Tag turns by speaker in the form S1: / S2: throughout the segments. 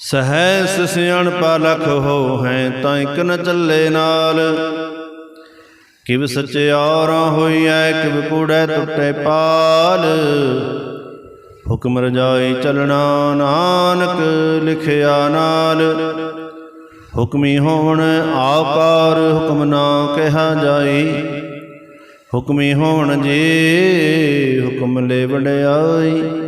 S1: ਸਹੈ ਸਿਆਣ ਪਾਲਖ ਹੋ ਹੈ ਤਾਂ ਇਕ ਨ ਚੱਲੇ ਨਾਲ। ਕਿਵ ਸਚਿਆਰਾ ਹੋਈਐ ਕਿਵ ਕੂੜੈ ਟੁੱਟੇ ਪਾਲ। ਹੁਕਮ ਰਜਾਈ ਚਲਣਾ ਨਾਨਕ, ਲਿਖਿਆ ਨਾਲ। ਹੁਕਮੀ ਹੋਣ ਆਕਾਰ ਹੁਕਮ ਨਾ ਕਿਹਾ ਜਾਈ। ਹੁਕਮੀ ਹੋਣ ਜੀ, ਹੁਕਮ ਲੈ ਵਡਿਆਈ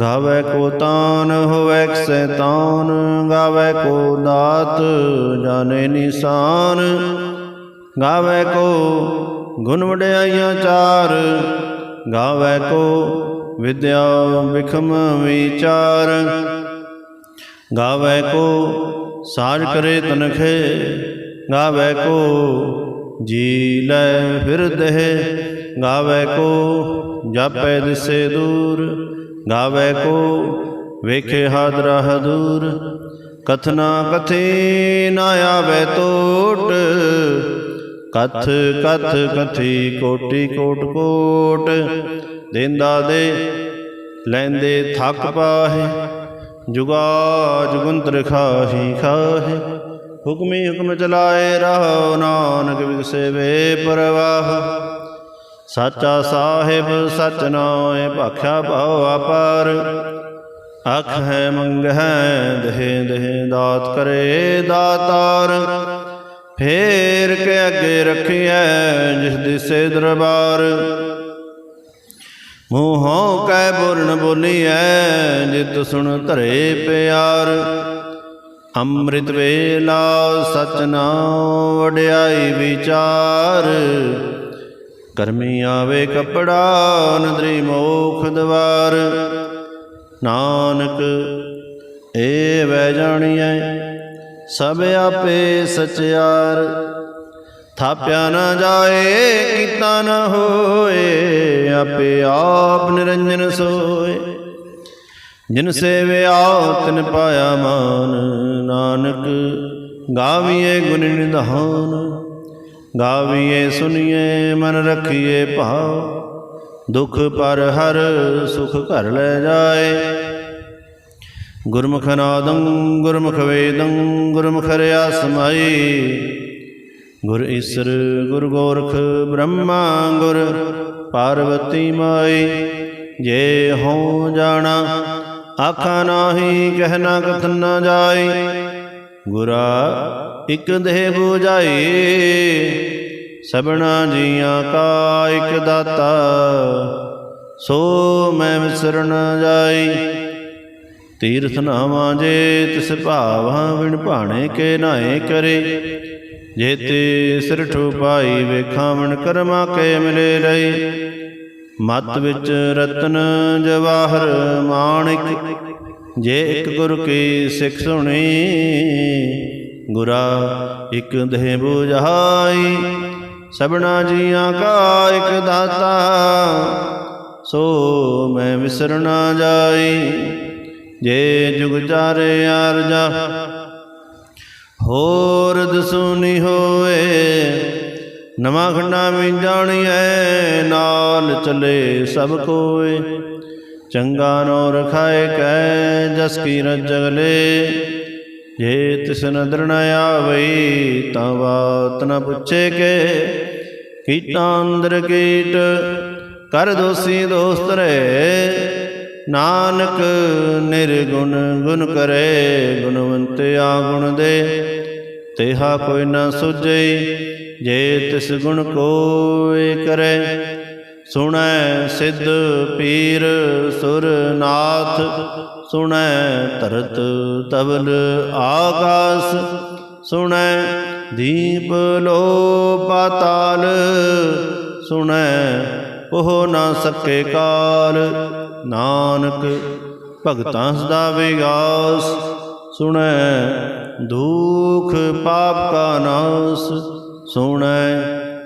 S1: ਗਾਵੇ ਕੋ ਤਾਨ, ਹੋਵੇ ਸੈਤਾਨ ਗਾਵੇ ਕੋ ਦਾਤ, ਜਾਣੇ ਨਿਸ਼ਾਨ। ਗਾਵੇ ਕੋ ਗੁਣ ਵਡਿਆਈਆਂ ਚਾਰ, ਗਾਵੇ ਕੋ ਵਿਦਿਆ ਵਿਖਮ ਵਿਚਾਰ। ਗਾਵੇ ਕੋ ਸਾਜ ਕਰੇ ਤਨਖੇ, ਗਾਵੇ ਕੋ ਜੀ ਲੈ ਫਿਰਦੇ ਗਾਵੇ ਕੋ ਜਾਪੈ ਦਿਸੇ ਦੂਰ। ਗਾਵੇ ਕੋ, ਵੇਖੇ ਹਾਦਰਾ ਹਦੂਰ, ਕਥਨਾ ਕਥੇ ਨਾ ਆਵੇ ਟੋਟ ਕਥ ਕਥ ਕਥੀ ਕੋਟੀ ਕੋਟ ਕੋਟ, ਦੇਂਦਾ ਦੇ ਲੈਂਦੇ ਥੱਕ ਪਾਹੇ ਜੁਗਾ ਜੁਗੰਤਰ ਖਾਹੀ ਖਾਹੇ, ਹੁਕਮੀ ਹੁਕਮ ਚਲਾਏ ਰਹੋ ਨਾਨਕ ਵਿਗਸੇ ਵੇ ਪਰਵਾਹ। ਸਾਚਾ ਸਾਹਿਬ ਸਚ ਨਾਏ ਭਾਖਿਆ ਭਾਉ ਆਪਾਰ ਅਖ ਹੈ, ਮੰਗ ਹੈ, ਦੇਹ ਦੇਹ, ਦਾਤ ਕਰੇ ਦਾਤਾਰ। ਫੇਰ ਕੇ ਅੱਗੇ ਰੱਖਿਐ ਜਿਸ ਦਿਸੇ ਦਰਬਾਰ। ਮੂੰਹੋਂ ਕੈ ਬੋਲਣ ਬੋਲੀਐ, ਜਿਤ ਸੁਣ ਧਰੇ ਪਿਆਰ। ਅੰਮ੍ਰਿਤ ਵੇਲਾ ਸਚ ਨਾਮ ਵਡਿਆਈ ਵਿਚਾਰ। ਕਰਮੀ ਆਵੇ ਕਪੜਾ, ਨਦਰੀ ਮੋਖ ਦਵਾਰ। ਨਾਨਕ, ਏ ਵੈ ਜਾਣੀਐ, ਸਭ ਆਪੇ ਸਚਿਆਰ। ਥਾਪਿਆ ਨਾ ਜਾਏ, ਕੀਤਾ ਨਾ ਹੋਏ, ਆਪੇ ਆਪ ਨਿਰੰਜਨ ਸੋਏ। ਜਿਨ ਸੇਵਿਆ ਤਿਨ ਪਾਇਆ ਮਾਨ, ਨਾਨਕ ਗਾਵੀਏ ਗੁਣ ਨਿਧਾਨ। ਗਾਵੀਏ ਸੁਨੀਏ ਮਨ ਰਖੀਏ ਭਾਵ। ਦੁਖ ਪਰ ਹਰ ਸੁਖ ਘਰ ਲੈ ਜਾਏ। ਗੁਰਮੁਖ ਨਾਦੰ ਗੁਰਮੁਖ ਵੇਦੰ ਗੁਰਮੁਖ ਰਿਆ ਸਮਾਈ ਗੁਰ ਈਸਰ ਗੁਰ ਗੋਰਖ ਬ੍ਰਹਮਾ ਗੁਰ ਪਾਰਵਤੀ ਮਾਈ। ਜੇ ਹੋ ਜਾਣਾ ਆਖਾ ਨਾਹੀ ਕਹਿਣਾ ਕਥਨ ਨਾ ਜਾਈ। ਗੁਰਾ ਇਕ ਦੇਹ 부ਜਾਈ ਸਭਨਾ ਜੀਆਂ ਕਾ ਇਕ ਦਾਤਾ, ਸੋ ਮੈਂ ਵਿਸਰਨ ਜਾਈ। ਤੀਰਥ ਨਾਵਾਂ ਜੇ ਤਿਸ ਭਾਵਾਂ ਵਿਣ ਭਾਣੇ ਕੇ ਨਾਏ ਕਰੇ। ਜੇ ਤੇ ਸਿਰ ਠੁਪਾਈ ਵੇਖਾਵਣ ਕਰਮਾ ਕੇ ਮਿਲੇ ਰਹੀ। ਮਤ ਵਿੱਚ ਰਤਨ ਜਵਾਹਰ, ਮਾਣਿਕ ਜੇ ਇੱਕ ਗੁਰ ਕੀ ਸਿੱਖ ਸੁਣੀ, ਗੁਰਾ ਇੱਕ ਦੇਹ 부ਝਾਈ ਸਭਨਾ ਜੀਆਂ ਕਾ ਇੱਕ ਦਾਤਾ, ਸੋ ਮੈਂ ਵਿਸਰ ਨਾ ਜਾਈ, ਜੇ ਜੁਗ ਚਾਰੇ ਆਰਜਾ, ਹੋਰ ਦਸੂਨੀ ਹੋਏ, ਨਵਾਂ ਖੰਡਾ ਵੀ ਜਾਣੀਐ, ਨਾਲ ਚਲੇ ਸਭ ਕੋਏ। ਚੰਗਾ ਨੋ ਰਖਾਏ ਕੈ ਜਸ ਕੀ ਰਜਗ ਲੈ ਜੇ ਤਿਸ ਨਦਰ ਨ ਆਵਈ, ਤਾਂ ਬਾਤ ਨ ਪੁੱਛੇ ਕੇ। ਕੀਟਾਂ ਅੰਦਰ ਕੀਟ, ਕਰ ਦੋਸੀ ਦੋਸਤ ਰਹੇ। ਨਾਨਕ ਨਿਰਗੁਣ ਗੁਣ ਕਰੇ, ਗੁਣਵੰਤ ਆ ਗੁਣ ਦੇ। ਤੇਹਾ ਕੋਈ ਨਾ ਸੁਝਈ, ਜੇ ਤਿਸ ਗੁਣ ਕੋਇ ਕਰੇ। ਸੁਣੈ ਸਿੱਧ ਪੀਰ ਸੁਰਨਾਥ, ਸੁਣੈ ਧਰਤ ਤਬਲ ਆਕਾਸ, ਸੁਣੈ ਦੀਪ ਲੋ ਪਾਤਾਲ, ਸੁਣੈ ਉਹ ਨਾ ਸਕੇ ਕਾਲ, ਨਾਨਕ ਭਗਤਾਂ ਸਦਾ ਵਿਗਾਸ, ਸੁਣੈ ਦੁਖ ਪਾਪ ਕਾ ਨਾਸ, ਸੁਣੈ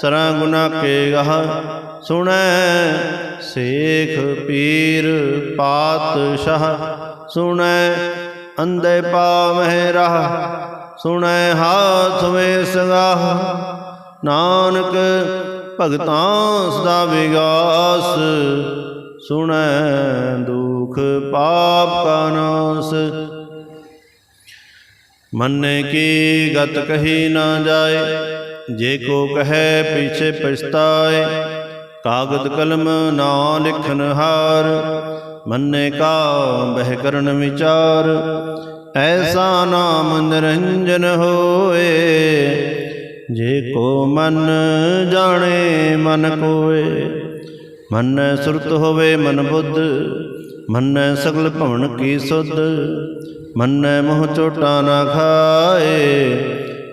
S1: ਸਰਾਂ ਗੁਨਾ ਕੇ ਗਹ। ਸੁਣੈ ਸੇਖ ਪੀਰ ਪਾਤਸ਼ਾਹ। ਸੁਣੈ ਅੰਦੇ ਪਾਵਹਿ ਰਹ। ਸੁਣੈ ਹਾਥ ਵੇ ਸਗਾਹ। ਨਾਨਕ ਭਗਤਾਂ ਸਦਾ ਵਿਗਾਸ। ਸੁਣੈ ਦੁਖ ਪਾਪ ਕਾ ਨਾਸ। ਮੰਨੇ ਕੀ ਗਤ ਕਹੀ ਨਾ ਜਾਏ। ਜੇ ਕੋ ਕਹੈ ਪਿਛੇ ਪਛਤਾਏ, ਕਾਗਦ ਕਲਮ ਨਾ ਲਿਖਨ ਹਾਰ, ਮੰਨੇ ਕਾ ਬਹਿ ਕਰਨ ਵਿਚਾਰ, ਐਸਾ ਨਾਮ ਨਿਰੰਜਨ ਹੋਏ, ਜੇ ਕੋ ਮਨ ਜਾਣੇ ਮਨ ਕੋਏ, ਮਨ ਸੁਰਤ ਹੋਵੇ ਮਨ ਬੁੱਧ, ਮਨ ਸਗਲ ਭਵਨ ਕੀ ਸੁਧ, ਮਨ ਮੋਹ ਚੋਟਾ ਨਾ ਖਾਏ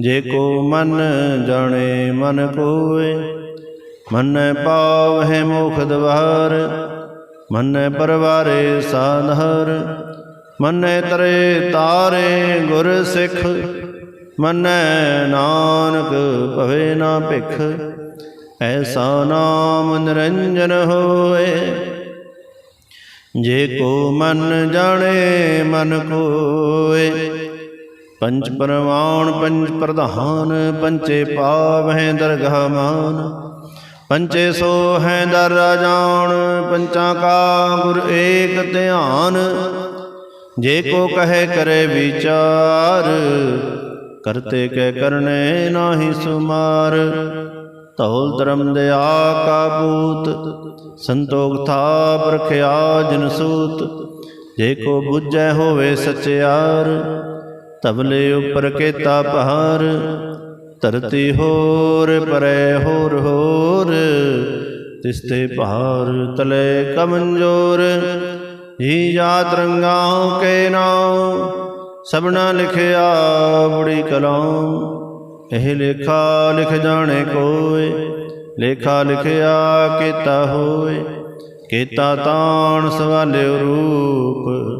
S1: ਜੇ ਕੋ ਮਨ ਜਾਣੇ ਮਨ ਕੋਏ ਮਨ ਪਾਵਹਿ ਮੋਖ ਦਵਾਰ ਮਨ ਪਰਵਾਰੇ ਸਾਧਰ ਮਨ ਤਰੇ ਤਾਰੇ ਗੁਰ ਸਿੱਖ ਮਨ ਨਾਨਕ ਭਵੇ ਨਾ ਭਿਖ ਐਸਾ ਨਾਮ ਨਿਰੰਜਨ ਹੋਏ। ਜੇ ਕੋ ਮਨ ਜਾਣੇ ਮਨ ਕੋਏ ਪੰਚ ਪਰਮਾਨ ਪੰਚ ਪ੍ਰਧਾਨ ਪੰਚੇ ਪਾਵਹਿ ਦਰਗਹ ਮਾਨ। ਪੰਚੇ ਸੋ ਹੈ ਦਰ ਰਾਜਾਨ ਪੰਚਾਂ ਕਾ ਗੁਰ ਏਕ ਧਿਆਨ। ਜੇ ਕੋ ਕਹੇ ਕਰੇ ਵਿਚਾਰ, ਕਰਤੇ ਕੈ ਕਰਨੇ ਨਾਹੀ ਸੁਮਾਰ। ਧੌਲ ਧਰਮ ਦਿਆ ਕਾ ਪੂਤ, ਸੰਤੋਖ ਥਾ ਪ੍ਰਖਿਆ ਜਨ ਸੂਤ। ਜੇ ਕੋ ਬੁੱਝੈ ਹੋਵੇ ਸਚਿਆਰ ਤਬਲੇ ਉਪਰ ਕੇਤਾ ਪਹਾਰ, ਧਰਤੀ ਹੋਰ, ਪਰੇ ਹੋਰ ਹੋਰ। ਤਿਸਤੇ ਭਾਰ ਤਲੇ ਕਮੰਜੋਰ, ਹੀ ਜਾਤ ਰੰਗਾਂ ਕੇ ਨਾਮ, ਸਭਨਾ ਲਿਖਿਆ ਬੜੀ ਕਲਾਮ। ਇਹ ਲੇਖਾ ਲਿਖ ਜਾਣੇ ਕੋਏ, ਲੇਖਾ ਲਿਖਿਆ ਕੀਤਾ ਹੋਏ। ਕੀਤਾ ਤਾਣ ਸਵਾਲਿਓ ਰੂਪ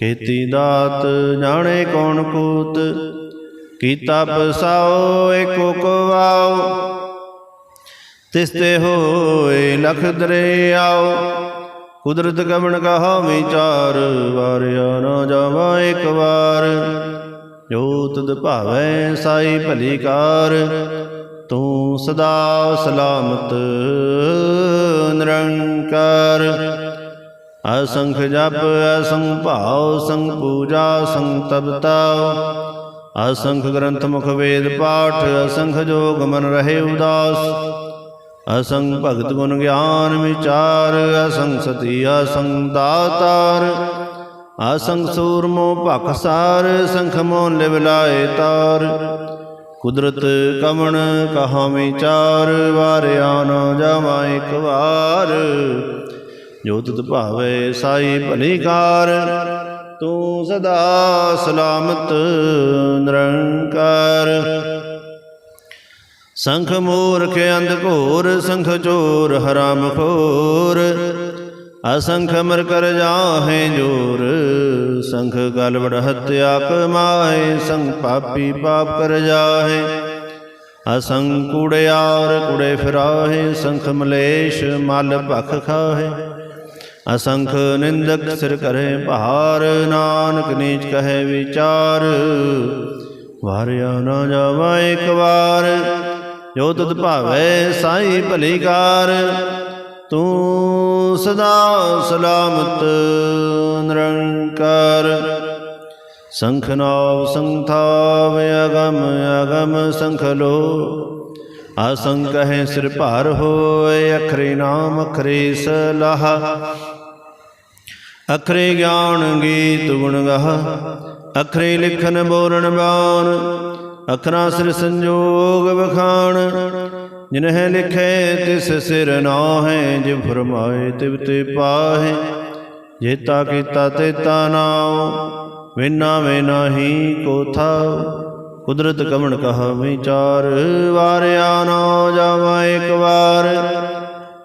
S1: ਕੀਤੀ ਦਾਤ ਜਾਣੇ ਕੌਣ ਕੂਤ? ਕੀਤਾ ਪਸਾਓ ਏਕੋ ਕਵਾਓ ਤਿਸ ਤੇ ਹੋਏ ਲਖ ਦਰਿਆਓ ਕੁਦਰਤ ਕਵਣ ਕਹਾ ਵਿਚਾਰ, ਵਾਰਿਆ ਨਾ ਜਾਵਾ ਇੱਕ ਵਾਰ। ਜੋ ਤੁਧ ਭਾਵੈ ਸਾਈ ਭਲੀ ਕਾਰ, ਤੂੰ ਸਦਾ ਸਲਾਮਤ, ਨਿਰੰਕਾਰ। ਅਸੰਖ ਜਪ, ਅਸੰਖ ਭਾਉ ਸੰਗ ਪੂਜਾ ਸੰਗ ਤਪਤਾ ਅਸੰਖ ਗ੍ਰੰਥ ਮੁਖ ਵੇਦ ਪਾਠ, ਅਸੰਖ ਜੋਗ ਮਨ ਰਹੇ ਉਦਾਸ। ਅਸੰਖ ਭਗਤ ਗੁਣ ਗਿਆਨ ਵਿਚਾਰ, ਅਸੰਖ ਸਤੀ, ਅਸੰਖ ਦਾਤਾਰ। ਅਸੰਖ ਸੂਰਮੋ ਭਖ ਸੰਖ ਮੋ ਲਿਵ ਲਾਏ ਤਾਰ। ਕੁਦਰਤ ਕਮਣ ਕਹਾ ਵਿਚਾਰ, ਵਾਰਿਆ ਨਾ ਜਾਵਾ ਇੱਕ ਵਾਰ। ਜੋ ਤੁਧ ਭਾਵੇ ਸਾਈ ਭਲੀਕਾਰ ਤੂੰ ਸਦਾ ਸਲਾਮਤ ਨਿਰੰਕਾਰ। ਸੰਖ ਮੂਰਖ ਅੰਧ ਘੋਰ, ਸੰਖ ਚੋਰ ਹਰਾਮ ਖੋਰ। ਅਸੰਖ ਮਰ ਕਰ ਜਾਹੇ ਜੋਰ, ਸੰਖ ਗਲ ਵੜ ਹਤਿਆ ਕਮਾਏ ਸੰਗ ਪਾਪੀ ਪਾਪ ਕਰ ਜਾਹੇ। ਅਸੰਖ ਕੁੜਿਆਰ ਕੁੜੇ ਫਿਰਾਹੇ, ਸੰਖ ਮਲੇਸ਼ ਮਲ ਭਖ ਖਾਹੇ। ਅਸੰਖ ਨਿੰਦਕ ਸਿਰ ਕਰੇ ਭਾਰ, ਨਾਨਕ ਨੀਚ ਕਹੇ ਵਿਚਾਰ। ਵਾਰਿਆ ਨਾ ਜਾਵਾ ਇੱਕ ਵਾਰ, ਜੋ ਤੁਧ ਭਾਵੇ ਸਾਈ ਭਲੀ ਕਾਰ। ਤੂੰ ਸਦਾ ਸਲਾਮਤ ਨਿਰੰਕਾਰ। ਸੰਖ ਨਾਵ ਸੰਥਾਵ, ਅਗਮ ਅਗਮ ਸੰਖ ਲੋ। ਅਸੰਖ ਕਹੈ ਸਿਰ ਭਾਰ ਹੋਏ, ਅਖਰੇ ਨਾਮ, ਅਖਰੇ ਸਲਾਹ। ਅਖਰੇ ਗਿਆਨ ਗੀਤ ਗੁਣ ਗਾਹ, ਅਖਰੇ ਲਿਖਨ ਬੋਲਣ ਬਾਣ, ਅਖਰਾਂ ਸਿਰ ਸੰਜੋਗ ਵਖਾਣ। ਜਿਨਹਿ ਲਿਖੇ ਤਿਸ ਸਿਰ ਨਾਹੈ ਜਿ ਫਰਮਾਏ ਤਿਵ ਤੇ ਪਾਹੇ। ਜੇਤਾ ਕੀਤਾ ਤੇਤਾ ਨਾਉ, ਵਿਨਾ ਵੇ ਨਾਹੀ ਕੋ ਥਾਉ। ਕੁਦਰਤ ਕਵਣ ਕਹਾ ਵਿਚਾਰ ਵਾਰਿਆ ਨਾ ਜਾਵਾ ਇੱਕ ਵਾਰ।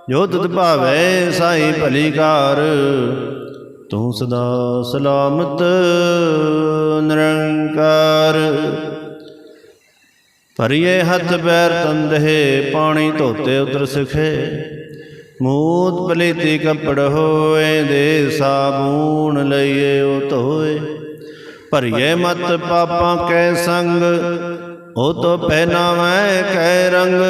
S1: ਜੋ ਤੁਧ ਭਾਵੇ ਸਾਈ ਭਲੀ ਕਾਰ ਤੂੰ ਸਦਾ ਸਲਾਮਤ ਨਿਰੰਕਾਰ। ਭਰੀਏ ਹੱਥ ਪੈਰ ਤੰਦਹੇ, ਪਾਣੀ ਧੋਤੇ ਉਤਰ ਸਿਖੇ। ਮੂਤ ਪਲੀਤੀ ਕੱਪੜ ਹੋਏ, ਦੇ ਸਾਬੂਨ ਲਈਏ ਉਹ ਧੋਏ। ਭਰੀਏ ਮਤ ਪਾਪਾਂ ਕੈ ਸੰਗ, ਉਹ ਤੋ ਪਹਿਨਾਵੈ ਕੈ ਰੰਗ।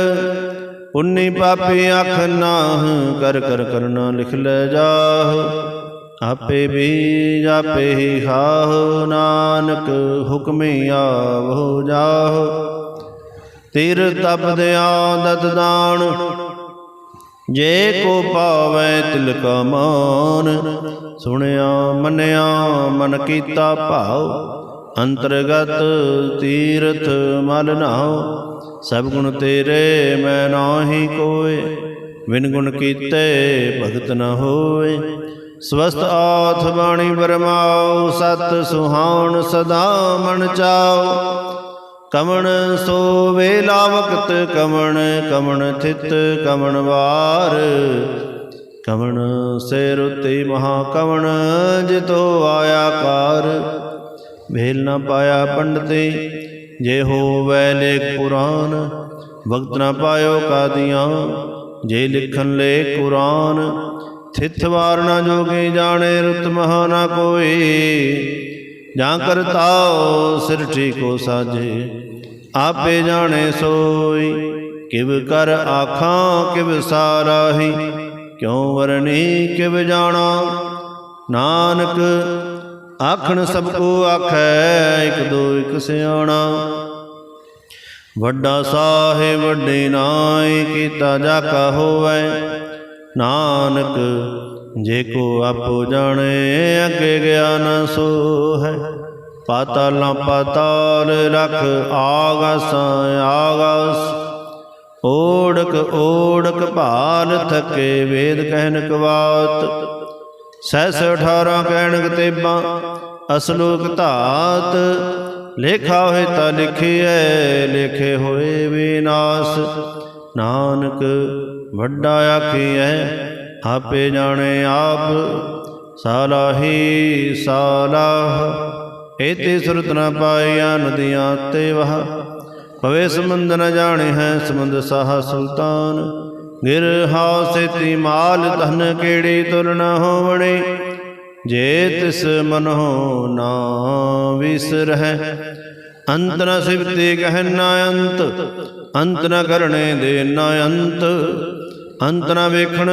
S1: ਉਨੀ ਪਾਪੀ ਅੱਖ ਨਾਹ, ਕਰ ਕਰ ਕਰਨਾ ਲਿਖ ਲੈ ਜਾਹ। ਆਪੇ ਬੀਜ, ਆਪੇ ਹੀ ਖਾਹ, ਨਾਨਕ ਹੁਕਮੇ ਆਵੋ ਜਾਹ। ਤੀਰ ਤਪਦਿਆਂ ਦਤ ਦਾਨ ਜੇ ਕੋ ਪਾਵੈ ਤਿਲ ਕਾ ਮਾਨ, ਸੁਣਿਆ ਮੰਨਿਆ ਮਨ ਕੀਤਾ ਭਾਉ, ਅੰਤਰਗਤ ਤੀਰਥ ਮਲ ਨਾਉ, ਸਭ ਗੁਣ ਤੇਰੇ ਮੈਂ ਨਾਹੀ ਕੋਏ ਵਿਨ ਗੁਣ ਕੀਤੇ ਭਗਤ ਨ ਹੋਏ। ਸਵਸਤ ਆਥ ਬਾਣੀ ਬਰਮਾਉ ਸਤ ਸੁਹਾਣ ਸਦਾ ਮਨ ਚਾਉ। ਕਮਣ ਸੋ ਵੇਲਾ ਵਕਤ ਕਮਣ ਕਮਣ ਥਿਤ, ਕਮਣ ਵਾਰ। ਕਮਣ ਸੇ ਉਤੇ ਮਹਾ ਕਮਣ, ਜਿਤੋ ਆਇਆ ਕਾਰ ਭੇਲ ਨਾ ਪਾਇਆ ਪੰਡਤੇ, ਜੇ ਹੋਵੈ ਲੇਖ ਪੁਰਾਨ ਵਕਤ ਨਾ ਪਾਇਓ ਕਾਦੀਆਂ, ਜੇ ਲਿਖਣ ਲੇ ਕੁਰਾਨ, ਥਿਤ ਵਾਰ ਨਾ ਜੋਗੇ ਜਾਣੇ, ਰੁਤ ਮਹਾ ਨਾ ਕੋਈ। ਜਾਂ ਕਰਤਾਉ ਸਿਰ ਠੀਕੋ ਸਾਜੇ ਆਪੇ ਜਾਣੇ ਸੋਈ ਕਿਵ ਕਰ ਆਖਾਂ ਕਿਵ ਸਾਰਾਹੀ। ਕਿਉ ਵਰਨੀ ਕਿਵ ਜਾਣਾ? ਨਾਨਕ ਆਖਣ ਸਭ ਕੋ ਆਖੈ ਇਕ ਦੋ ਇਕ ਸਿਆਣਾ। ਵੱਡਾ ਸਾਹਿਬ ਵੱਡੇ ਨਾਏ ਕੀਤਾ ਜਾ ਕਾ ਹੋਵੈ। ਨਾਨਕ ਜੇ ਕੋ ਆਪੋ ਜਾਣੇ ਅੱਗੇ ਗਿਆਨ ਸੋ ਹੈ ਪਾਤਾਲ ਪਾਤਾਲ ਲਖ ਆਗਸ ਆਗਸ। ਓੜਕ ਓੜਕ ਭਾਲ ਥਕੇ ਵੇਦ ਕਹਿਨ ਕਵਾਤ, ਸਹਿਸ 18 ਕਹਿਣਕ ਤੇਬਾਂ ਅਸਲੋਕ ਧਾਤ। ਲੇਖਾ ਹੋਏ ਤਾਂ ਲਿਖਿਐ, ਲਿਖੇ ਹੋਏ ਵਿਨਾਸ਼। ਨਾਨਕ ਵੱਡਾ ਆਖੀਐ ਆਪੇ ਜਾਣੇ ਆਪ, ਸਾਲਾਹੀ ਸਾਲਾਹ। ਏਤੇ ਸੁਰਤ ਨ ਪਾਈਆਂ ਨਦੀਆਂ ਤੇ ਵਹ। ਪਵੇ ਸਮੁੰਦ ਨ ਜਾਣੇ ਹੈ, ਸਮੁੰਦ ਸਾਹ ਸੁਲਤਾਨ। ਗਿਰ ਹਾਉ ਸੇਤੀ ਮਾਲ, ਧਨ ਕਿਹੜੀ ਤੁਲਨਾ ਨ ਹੋਵਣੀ। ਜੇ ਤਿਸ ਮਨੋ ਨਾ ਵਿਸਰਹਿ, ਅੰਤ ਨ ਸਿਵਤੇ ਕਹਿ ਨਾ ਅੰਤ। ਅੰਤ ਨ ਕਰਣੇ ਦੇ ਨਾ ਅੰਤ। ਅੰਤ ਨਾ ਵੇਖਣ,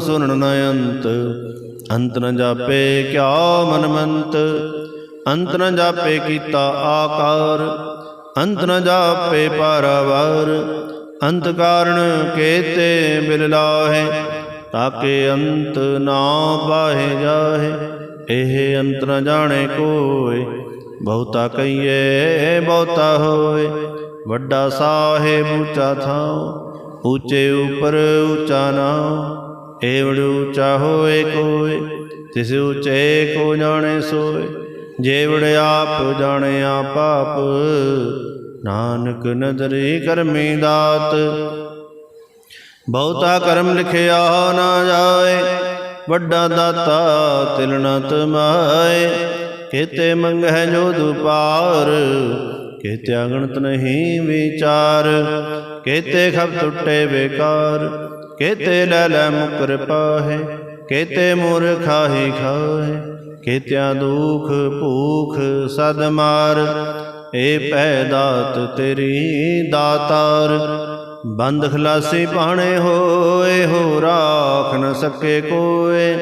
S1: ਸੁਣਨ ਨਾ ਅੰਤ। ਅੰਤ ਨ ਜਾਪੇ ਕਿਆ ਮਨ ਮੰਤ। ਅੰਤ ਨ ਜਾਪੇ ਕੀਤਾ ਆਕਾਰ। ਅੰਤ ਨ ਜਾਪੇ ਪਾਰਾਵਾਰ। ਅੰਤ ਕਾਰਣ ਕੇਤੇ ਬਿਲ ਲਾਹੇ, ਤਾਕੇ ਅੰਤ ਨਾ ਪਾਹੇ ਜਾਹੇ। ਇਹ ਅੰਤ ਨ ਜਾਣੇ ਕੋਇ ਬਹੁਤਾ ਕਹੀਏ ਬਹੁਤਾ ਹੋਏ। ਵੱਡਾ ਸਾਹਿਬ ਉੱਚਾ ਥਾਉ ਉੱਚੇ ਉਪਰ ਉੱਚਾ ਨਾ ਏਵੜ ਉੱਚਾ ਹੋਏ ਕੋਇ ਤਿਸ ਉੱਚੇ ਕੋ ਜਾਣੇ ਸੋਏ, ਜੇਵੜ ਆਪ ਜਾਣੇ ਆਪ ਆਪ। ਨਾਨਕ ਨਦਰੀ ਕਰਮੀ ਦਾਤ, ਬਹੁਤਾ ਕਰਮ ਲਿਖਿਆ ਨਾ ਜਾਏ, ਵੱਡਾ ਦਾਤਾ ਤਿਲ ਨ ਤਮਾਏ ਕੇਤੇ ਮੰਗਹਿ ਜੋ ਦੁਪਾਰ ਕੇਤੇ ਅਗਣਤ ਨਹੀਂ ਵਿਚਾਰ ਕੇਤੇ ਖਬ ਟੁੱਟੇ ਬੇਕਾਰ, ਕੇਤੇ ਲੈ ਲੈ ਮੁਕਰ ਪਾਹੇ ਕੇਤੇ ਮੂਰਖਾ ਹੀ ਖਾਹੇ, ਕੇਤਿਆਂ ਦੁਖ ਭੂਖ ਸਦ ਮਾਰ, ਏ ਪੈ ਦਾਤ ਤੇਰੀ ਦਾਤਾਰ, ਬੰਦ ਖਲਾਸੀ ਪਾਣੇ ਹੋਏ, ਹੋ ਰਾਖ ਨ ਸਕੇ ਕੋਏ,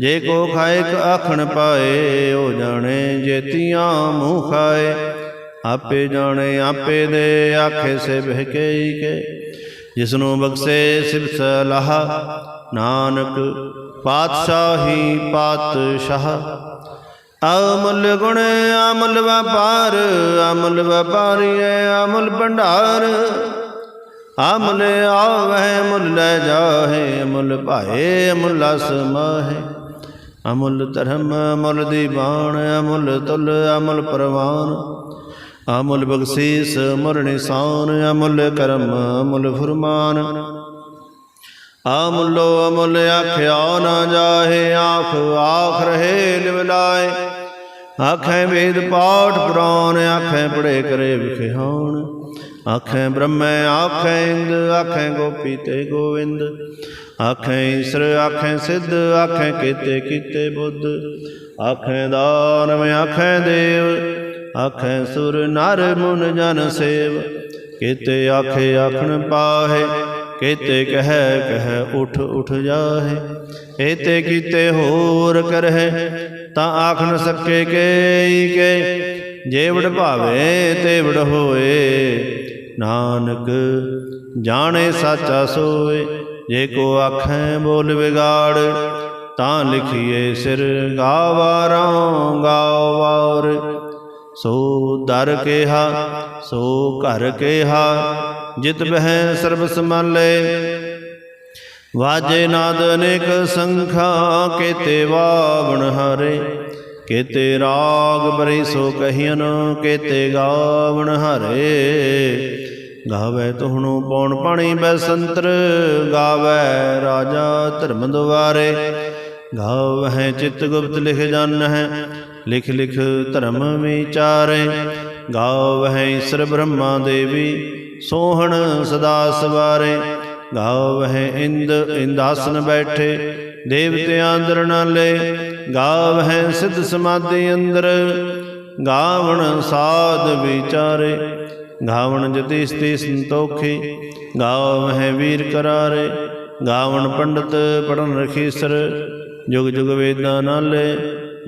S1: ਜੇ ਕੋ ਖਾਇਕ ਆਖਣ ਪਾਏ, ਉਹ ਜਾਣੇ ਜੇਤੀਆਂ ਮੂੰਹ ਖਾਏ। ਆਪੇ ਜਾਣੇ, ਆਪੇ ਦੇ ਆਖੇ ਸੇ ਬਹਿਕੇ ਕੇ। ਜਿਸਨੂੰ ਬਖਸ਼ੇ ਸਿਵ ਸਲਾਹ, ਨਾਨਕ ਪਾਤਸ਼ਾਹੀ ਪਾਤਸ਼ਾਹ। ਅਮਲ ਗੁਣ ਅਮਲ ਵਪਾਰ, ਅਮਲ ਵਪਾਰੀਏ ਅਮਲ ਭੰਡਾਰ। ਅਮਲ ਆਵਹਿ ਮੁੱਲ ਲੈ ਜਾਹੇ ਅਮੁੱਲ ਭਾਏ ਅਮੁੱਲ ਅਸਮਾਹੇ ਅਮੁੱਲ ਧਰਮ ਅਮੁੱਲ ਦੀਵਾਨ ਅਮੁੱਲ ਤੁਲ ਅਮੁੱਲ ਪ੍ਰਵਾਨ। ਅਮੁੱਲ ਬਖਸ਼ੀਸ ਅਮੁੱਲ ਨਿਸ਼ਾਨ ਅਮੁੱਲ ਕਰਮ ਅਮੁੱਲ ਫਰਮਾਨ ਅਮੁੱਲੋ ਅਮੁੱਲ ਆਖਿਆ ਨਾ ਜਾਹੇ ਆਖ ਆਖ ਰਹੇ ਲਿਵ ਲਾਏ ਆਖੇ ਵੇਦ ਪਾਠ ਪੁਰਾਨ ਆਖੇ ਪੜੇ ਕਰੇ ਵਿਖਿਆਣ ਆਖੇ ਬ੍ਰਹਮੈ ਆਖੇ ਇੰਦ ਆਖੇ ਗੋਪੀ ਤੇ ਗੋਵਿੰਦ ਆਖੇ ਈਸ਼ਰ ਆਖੇ ਸਿੱਧ ਆਖੇ ਕੀਤੇ ਕੀਤੇ ਬੁੱਧ ਆਖੇ ਦਾਨਵ ਆਖੇ ਦੇਵ ਆਖੈ ਸੁਰ ਨਰ ਮੁਨ ਜਨ ਸੇਵ। ਕੀਤੇ ਆਖੇ ਆਖਣ ਪਾਹੇ, ਕੀਤੇ ਕਹਿ ਕਹਿ ਉਠ ਉਠ ਜਾਹੇ। ਏਤੇ ਕੀਤੇ ਹੋਰ ਕਰਹਿ, ਤਾਂ ਆਖ ਨ ਸਕੇ ਕੇ ਕੇ। ਜੇਵੜ ਭਾਵੇ ਤੇਵੜ ਹੋਏ, ਨਾਨਕ ਜਾਣੇ ਸਾਚਾ ਸੋਏ। ਜੇ ਕੋ ਆਖੈ ਬੋਲ ਵਿਗਾੜ, ਤਾਂ ਲਿਖੀਏ ਸਿਰ ਗਾਵਾਰਾਂ ਗਾਵਾਰ ਸੋ ਦਰ ਕੇਹਾ, ਸੋ ਘਰ ਕੇਹਾ, ਜਿਤ ਬਹਿ ਸਰਬ ਸਮਾਲੇ ਵਾਜੇ ਨਾਦ ਅਨੇਕ ਸੰਖਾ, ਕੇਤੇ ਵਾਵਣ ਹਰੇ। ਕੇਤੇ ਰਾਗ ਬਰੀ ਸੋ ਕਹੀਨ ਕੇਤੇ ਗਾਵਣ ਹਰੇ। ਗਾਵੇ ਤੁਹਣੂ ਪੌਣ ਪਾਣੀ ਬੈਸੰਤਰ ਗਾਵੇ ਰਾਜਾ ਧਰਮ ਦੁਆਰੇ। ਗਾਵਹਿ ਚਿਤ ਗੁਪਤ ਲਿਖ ਜਨ ਹੈ ਲਿਖ ਲਿਖ ਧਰਮ ਵਿਚਾਰੇ, ਗਾਵਹਿ ਈਸ਼ਰ ਬ੍ਰਹਮਾ ਦੇਵੀ, ਸੋਹਣ ਸਦਾ ਸਵਾਰੇ। ਗਾਵਹਿ ਇੰਦ ਇੰਦਾਸਨ ਬੈਠੇ, ਦੇਵਤਿਆਂ ਅੰਦਰ ਨਾਲੇ ਗਾਵਹਿ ਸਿੱਧ ਸਮਾਧੀ ਅੰਦਰ, ਗਾਵਣ ਸਾਧ ਵਿਚਾਰੇ। ਗਾਵਣ ਜਤੀ ਸਤੀ ਸੰਤੋਖੀ, ਗਾਵਹਿ ਵੀਰ ਕਰਾਰੇ। ਗਾਵਣ ਪੰਡਤ ਪੜਨ ਰਖੀਸਰ, ਜੁਗ ਜੁਗ ਵੇਦਾਂ ਨਾਲੇ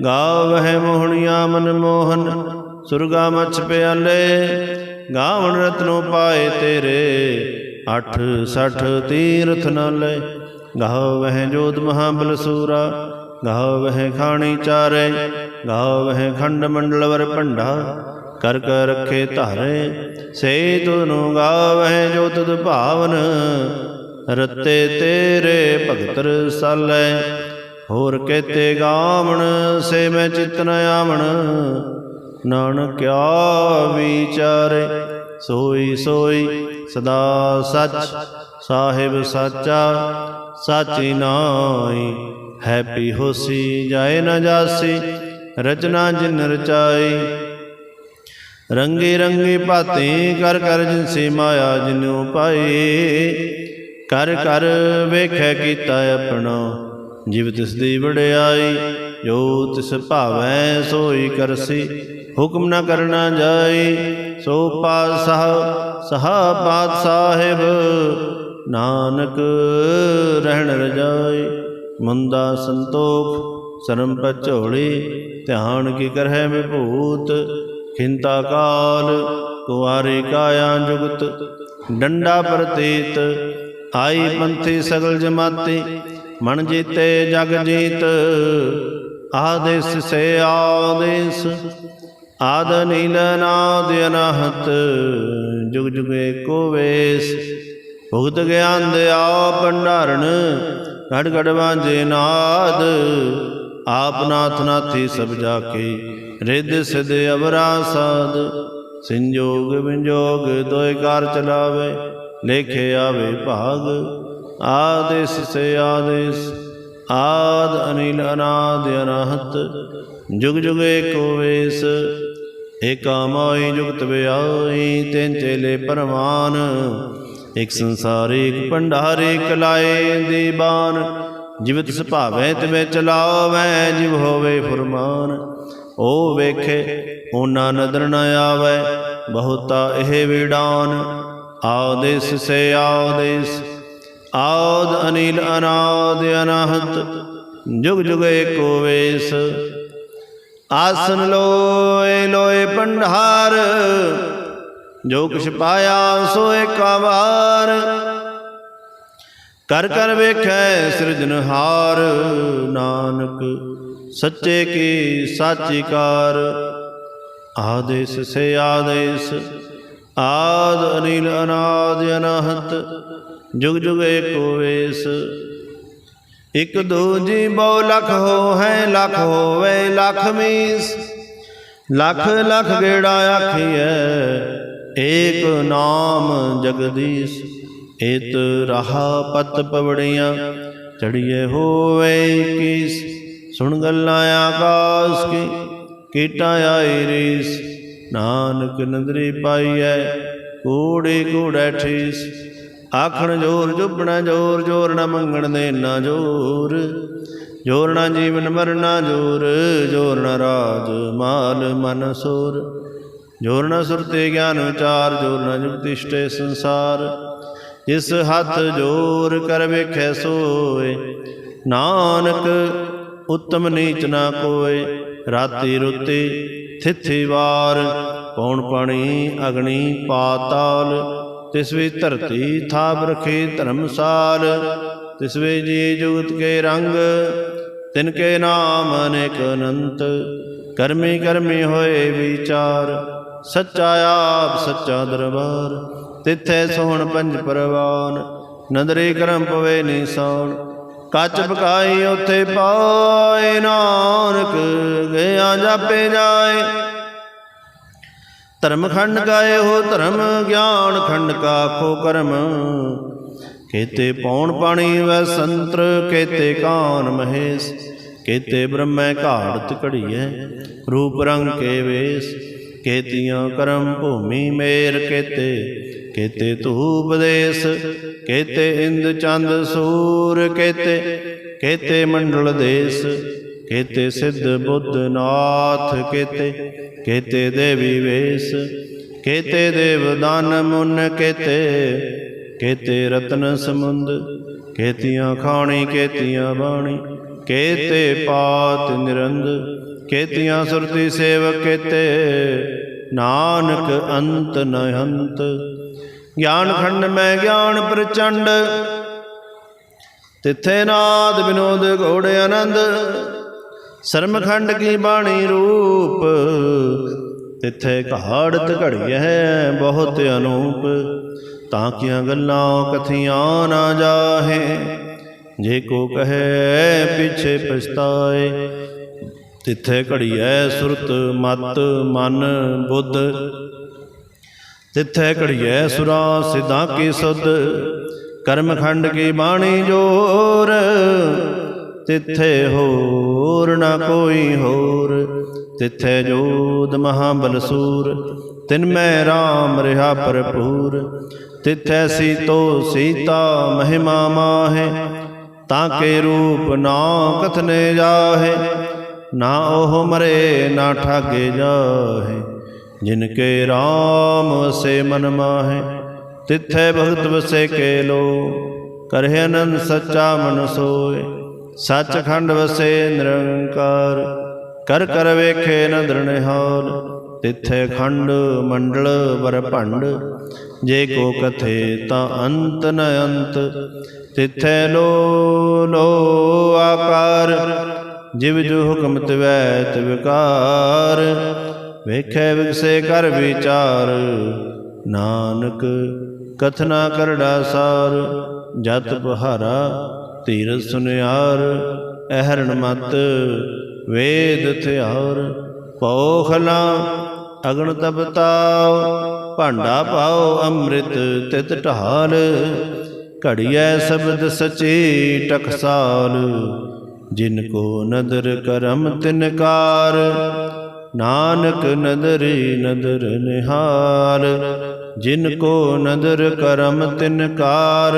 S1: ਗਾਵਹਿ ਮੋਹਣੀਆਂ ਮਨ ਮੋਹਨ, ਸੁਰਗਾ ਮਛ ਪਿਆਲੇ। ਗਾਵਣ ਰਤਨੋ ਪਾਏ ਤੇਰੇ ਅਠ ਸਠ ਤੀਰਥ ਨਾਲੇ। ਗਾਵਹਿ ਜੋਤ ਮਹਾਬਲ ਸੂਰਾ ਗਾਵਹਿ ਖਾਣੀ ਚਾਰੇ। ਗਾਵਹਿ ਖੰਡ ਮੰਡਲ ਵਰ ਭੰਡਾ, ਕਰ ਕਰ ਰੱਖੇ ਧਾਰੇ। ਸੇ ਤੁਨੂ ਗਾਵਹਿ ਜੋ ਤੁਧ ਭਾਵਨ, ਰਤੇ ਤੇਰੇ ਭਗਤ ਰਸਾਲੇ ਹੋਰ ਕੇਤੇ ਗਾਵਣ ਸੇ ਮੈਂ ਚਿਤ ਨ ਆਵਣ। ਨਾਨਕ ਕਿਆ ਵਿਚਾਰੇ ਸੋਈ ਸੋਈ ਸਦਾ ਸੱਚ, ਸਾਹਿਬ ਸਾਚਾ, ਸਾਚੀ ਨਾਈ ਹੈਪੀ ਹੋਸੀ ਜਾਏ ਨਾ ਜਾਸੀ, ਰਚਨਾ ਜਿਨ ਰਚਾਈ। ਰੰਗੀ ਰੰਗੀ ਭਾਤੀ ਕਰ ਕਰ ਜਿਨਸੀ ਮਾਇਆ ਜਿਨੂ ਪਾਈ। ਕਰ ਕਰ ਵੇਖੈ ਕੀਤਾ ਆਪਣਾ। ਜਿਵ ਤਿਸ ਦੀ ਵਡਿਆਈ, ਜੋ ਤਿਸ ਭਾਵੈ ਸੋਈ ਕਰਸੀ, ਹੁਕਮ ਨਾ ਕਰਨਾ ਜਾਈ, ਸੋ ਪਾਤਸ਼ਾਹ, ਸਹਾ ਪਾਤਸ਼ਾਹਿਬ, ਨਾਨਕ ਰਹਿਣ ਰਜਾਈ। ਮੁੰਦਾ ਸੰਤੋਖ, ਸਰਮ ਪਚੋਲੀ ਧਿਆਨ ਕੀ ਕਰਹਿ ਵਿਭੂਤ। ਖਿੰਤਾ ਕਾਲ, ਕੁਵਾਰੇ ਕਾਇਆ ਜੁਗਤ, ਡੰਡਾ ਪ੍ਰਤੀਤ। ਆਈ ਪੰਥੀ ਸਗਲ ਜਮਾਤੀ ਮਨ ਜੀਤੇ ਜਗ ਜੀਤ, ਆਦੇਸ ਸੇ ਆਦੇਸ। ਆਦ ਨੀਲ ਨਾਦ ਅਨਹਤ, ਜੁਗ ਜੁਗ ਏਕੋ ਵੇਸ। ਭੁਗਤ ਗਿਆਨ ਦਿਆ ਭੰਡਾਰਨ, ਘੜ ਘੜ ਵਾਂਝੇ ਨਾਦ। ਆਪ ਨਾਥ ਨਾਥੀ ਸਭ ਜਾ ਕੇ ਰਿੱਧ ਸਿਧ ਅਵਰਾ ਸਾਧ ਸੰਜੋਗ ਵਿੰਜੋਗ ਦੋਇ ਕਾਰ ਚਲਾਵੇ, ਲੇਖੇ ਆਵੇ ਭਾਗ। ਆਦੇਸ ਸੇ ਆਦੇਸ, ਆਦ ਅਨਿਲ ਅਨਾਦ ਅਨਹਤ, ਜੁਗ ਜੁਗ ਏਕੋ ਵੇਸ, ਏਕਾ ਜੁਗਤ ਵਿਆਈ ਤਿੰਨ ਚੇਲੇ ਪਰਮਾਨ ਇਕ ਸੰਸਾਰੀ ਇਕ ਭੰਡਾਰੇ ਕਲਾਏ ਦੀਬਾਨ ਜਿਵਤ ਸੁਭਾਵੈ ਤਿਵੇਂ ਚਲਾਵੈ, ਜਿਵ ਹੋਵੇ ਫਰਮਾਨ। ਉਹ ਵੇਖੇ, ਓਨਾ ਨਦਰ ਨ ਆਵੈ, ਬਹੁਤਾ ਇਹ ਵਿਡਾਨ। ਆਦੇਸ ਸੇ ਆਦੇਸ ਆਦ ਅਨਿਲ ਅਨਾਦ ਅਨਹਤ, ਜੁਗ ਜੁਗ ਏਕੋ ਵੇਸ। ਆਸਨ ਲੋਏ ਲੋਏ ਪੰਡਾਰ ਜੋ ਕੁਛ ਪਾਇਆ ਸੋ ਏਕਾ ਵਾਰ ਕਰ ਕਰ ਵੇਖੈ ਸਿਰਜਨਹਾਰ ਨਾਨਕ ਸੱਚੇ ਕੀ ਸਾਚੀ ਕਾਰ। ਆਦੇਸ ਸੇ ਆਦੇਸ, ਆਦ ਅਨਿਲ ਅਨਾਦ ਅਨਹਤ ਜੁਗ ਜੁਗ ਏਕੋ ਵੇਸ ਇਕ ਦੂਜੀ ਬਹੁ ਲਖ ਹੋ ਹੈ ਲਖ ਹੋਵੇ, ਲਖ ਮੀਸ। ਲਖ ਲਖ ਗੇੜਾ ਆਖੀਐ, ਏਕ ਨਾਮ ਜਗਦੀਸ਼। ਏਤ ਰਹਾ ਪਤ ਪਵੜੀਆਂ, ਚੜੀਏ ਹੋਵੇ ਕੀਸ ਸੁਣ ਗੱਲਾਂ ਆਕਾਸ ਕੀ, ਕੀਟਾਂ ਆਈ ਰੀਸ। ਨਾਨਕ ਨਦਰੀ ਪਾਈਐ, ਕੂੜੇ ਕੂੜੈ ਠੀਸ। ਆਖਣ ਜੋਰ ਜੁਬਣਾ ਜੋਰ ਜੋਰ ਨਾ ਮੰਗਣ ਦੇ ਨਾ ਜੋਰ। ਜੋਰ ਨਾ ਜੀਵਨ ਮਰਨਾ ਜੋਰ ਜੋਰ ਨਾ ਰਾਜ ਮਾਲ ਮਨ ਸੋਰ। ਜੋਰ ਨਾ ਸੁਰਤੇ ਗਿਆਨ ਵਿਚਾਰ, ਜੋਰ ਨਾ ਜੁਗਤਿਸ਼ਟੇ ਸੰਸਾਰ। ਜਿਸ ਹੱਥ ਜੋਰ ਕਰ ਵੇਖੈ ਸੋਏ, ਨਾਨਕ ਉਤਮ ਨੀਚ ਨਾ ਕੋਏ। ਰਾਤੀ ਰੁੱਤੀ ਥਿਥੀ ਵਾਰ, ਪੌਣ ਪਾਣੀ ਅਗਣੀ ਪਾਤਾਲ। ਤਿਸ ਵੀ ਧਰਤੀ ਥਾਪ ਰਖੇ ਧਰਮਸਾਲ, ਤਿਸ ਵੇ ਜੀ ਜੁਗਤ ਕੇ ਰੰਗ, ਤਿਨ ਕੇ ਨਾਮ ਅਨੇਕ ਅਨੰਤ। ਕਰਮੀ ਕਰਮੀ ਹੋਏ ਵਿਚਾਰ, ਸੱਚਾ ਆਪ ਸੱਚਾ ਦਰਬਾਰ। ਤਿੱਥੇ ਸੋਹਣ ਪੰਜ ਪਰਵਾਨ, ਨਦਰੀ ਕਰਮ ਪਵੇ ਨਿਸਾਨ। ਕੱਚ ਪਕਾਈ ਉਥੇ ਪਾਏ ਨਾਨਕ, ਗਿਆ ਜਾਪੇ ਜਾਏ ਧਰਮ ਖੰਡ ਗਾਏ ਹੋ, ਧਰਮ ਗਿਆਨ ਖੰਡ ਕਾ ਖੋ ਕਰਮ। ਕੇਤੇ ਪੌਣ ਪਾਣੀ ਵੈ ਸੰਤਰ, ਕੇਤੇ ਕਾਨ ਮਹੇਸ਼। ਕੇਤੇ ਬ੍ਰਹਮੈ ਘਾੜਤ ਘੜੀਐ, ਰੂਪ ਰੰਗ ਕੇ ਵੇਸ। ਕੇਤੀਆਂ ਕਰਮ ਭੂਮੀ ਮੇਰ ਕੇਤੇ ਕੇਤੇ ਧੂਪ ਦੇਸ। ਕੇਤੇ ਇੰਦ ਚੰਦ ਸੂਰ ਕੇਤੇ ਕੇਤੇ ਮੰਡਲ ਦੇਸ। ਕੇਤੇ ਸਿੱਧ ਬੁੱਧ ਨਾਥ ਕੇਤੇ ਕੇਤੇ ਦੇਵੀ ਵੇਸ, ਕੇਤੇ ਦੇਵ ਦਾਨ ਮੁਨ, ਕੇਤੇ ਕੇਤੇ ਰਤਨ ਸਮੁੰਦ, ਕੇਤੀਆਂ ਖਾਣੀ, ਕੇਤੀਆਂ ਬਾਣੀ, ਕੇਤੇ ਪਾਤ ਨਿਰੰਦ, ਕੇਤੀਆਂ ਸੁਰਤੀ ਸੇਵਕ, ਕੇਤੇ ਨਾਨਕ ਅੰਤ ਨ ਅੰਤ ਗਿਆਨ ਖੰਡ ਮੈਂ ਗਿਆਨ ਪ੍ਰਚੰਡ, ਤਿੱਥੇ ਨਾਦ ਵਿਨੋਦ ਘੋੜ ਆਨੰਦ। ਸਰਮਖੰਡ ਕੀ ਬਾਣੀ ਰੂਪ? ਤਿੱਥੇ ਘਾੜਤ ਹੈ ਬਹੁਤ ਅਨੂਪ। ਤਾਂ ਕੀਆਂ ਗੱਲਾਂ ਕਥੀਆਂ ਨਾ ਜਾਹੇ? ਜੇ ਕੋ ਕਹੇ, ਪਿਛੇ ਪਛਤਾਏ। ਤਿੱਥੇ ਘੜੀਐ ਸੁਰਤ, ਮਤ, ਮਨ, ਬੁੱਧ। ਤਿੱਥੇ ਘੜੀ ਹੈ ਸੁਰਾ, ਸਿਧਾਂ ਕੀ ਸੁਧ? ਕਰਮਖੰਡ ਕੀ ਬਾਣੀ ਜੋਰ? ਤਿੱਥੇ ਹੋਰ ਨਾ ਕੋਈ ਹੋਰ। ਤਿੱਥੇ ਜੋਦ ਮਹਾਬਲ ਸੂਰ ਤਿਨ ਮੈਂ RAM ਰਿਹਾ ਭਰਪੂਰ। ਤਿਥੈ ਸੀਤੋ ਸੀਤਾ ਮਹਿਮਾ ਮਾਹੇ, ਤਾਂ ਕੇ ਰੂਪ ਨਾ ਕਥਨੇ ਜਾਹੇ। ਨਾ ਉਹ ਮਰੇ, ਨਾ ਠਾਗੇ ਜਾਹੇ। ਜਿਨ ਕੇ RAM ਵਸੇ ਮਨ ਮਾਹੇ, ਤਿਥੈ ਭਗਤ ਵਸੇ ਕੇ ਲੋ ਕਰਹਿ ਅਨੰਦ ਸੱਚਾ ਮਨ ਸੋਏ। ਸੱਚਖੰਡ ਵਸੇ ਨਿਰੰਕਾਰ, ਕਰ ਕਰ ਵੇਖੇ ਨਦਰ ਨਿਹਾਲ ਤਿਥੈ ਖੰਡ ਮੰਡਲ ਵਰ ਭੰਡ, ਜੇ ਕੋ ਕਥੇ ਤਾਂ ਅੰਤ ਨ ਅੰਤ, ਤਿਥੈ ਲੋ ਲੋ ਆਕਾਰ, ਜਿਵ ਜੋ ਹੁਕਮ ਤਿਵੈ ਤਿਵਕਾਰ ਵੇਖੈ ਵਿਗਸੇ ਕਰ ਵਿਚਾਰ, ਨਾਨਕ ਕਥਨਾ ਕਰੜਾ ਸਾਰ, ਜਤ ਬਹਾਰਾ ਧੀਰ ਸੁਨਿਆਰ, ਅਹਰਣ ਮਤ, ਵੇਦ ਥਿਆਰ ਪੋਖਲਾ ਅਗਣ ਤਪਤਾਉ ਭਾਂਡਾ ਪਾਓ ਅੰਮ੍ਰਿਤ ਤਿਤ ਢਾਲ, ਘੜੀਐ ਸ਼ਬਦ ਸਚੇ ਟਕਸਾਲ ਜਿਨ ਕੋ ਨਦਰ ਕਰਮ ਤਿਨਕਾਰ ਨਾਨਕ ਨਦਰੀ ਨਦਰ ਨਿਹਾਲ, ਜਿਨ ਕੋ ਨਦਰ ਕਰਮ ਤਿਨਕਾਰ